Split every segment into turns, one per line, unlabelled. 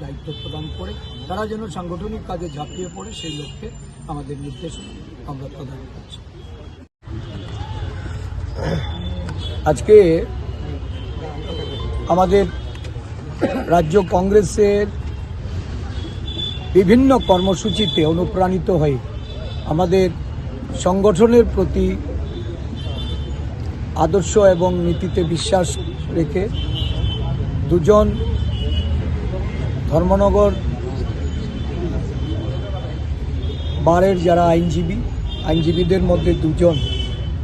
দায়িত্ব প্রদান করে, তারা যেন সাংগঠনিক কাজে ঝাঁপিয়ে পড়ে সেই লক্ষ্যে আমাদের নির্দেশনা আমরা প্রদান করছি। আজকে আমাদের রাজ্য কংগ্রেসের বিভিন্ন কর্মসূচিতে অনুপ্রাণিত হয়ে আমাদের সংগঠনের প্রতি আদর্শ এবং নীতিতে বিশ্বাস রেখে দুজন ধর্মনগর বারের যারা আইনজীবী, আইনজীবীদের মধ্যে দুজন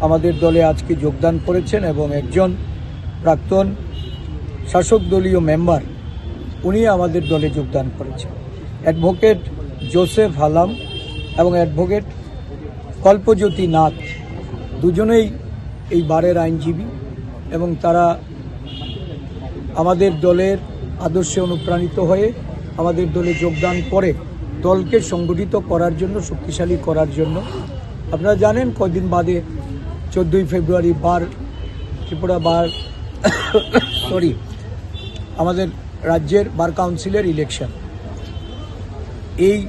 আমাদের দলে আজকে যোগদান করেছেন এবং একজন প্রাক্তন শাসক দলীয় মেম্বার, উনি আমাদের দলে যোগদান করেছেন। অ্যাডভোকেট জোসেফ হালাম এবং অ্যাডভোকেট কল্পজ্যোতি নাথ দুজনেই এই বারের আইনজীবী এবং তারা আমাদের দলের আদর্শে অনুপ্রাণিত হয়ে আমাদের দলে যোগদান করে দলকে সংগঠিত করার জন্য, শক্তিশালী করার জন্য। আপনারা জানেন, কদিন বাদে চোদ্দোই ফেব্রুয়ারি বার, ত্রিপুরা বার, সরি, আমাদের রাজ্যের বার কাউন্সিলের ইলেকশন। এই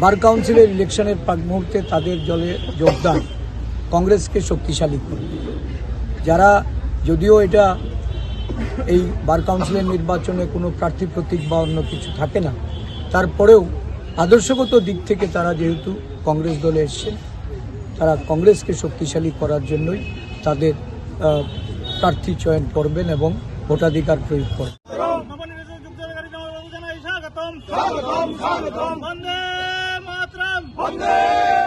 বার কাউন্সিলের ইলেকশনের প্রাক মুহূর্তে তাদের দলে যোগদান কংগ্রেসকে শক্তিশালী করবে। যারা যদিও এটা এই বার কাউন্সিলের নির্বাচনে কোনো প্রার্থী প্রতীক বা অন্য কিছু থাকে না। তারপরেও আদর্শগত দিক থেকে তারা যেহেতু কংগ্রেস দলে এসছেন তারা কংগ্রেসকে শক্তিশালী করার জন্যই তাদের প্রার্থী চয়ন করবেন এবং ভোটাধিকার প্রয়োগ করবেন।
বন্দে বন্দে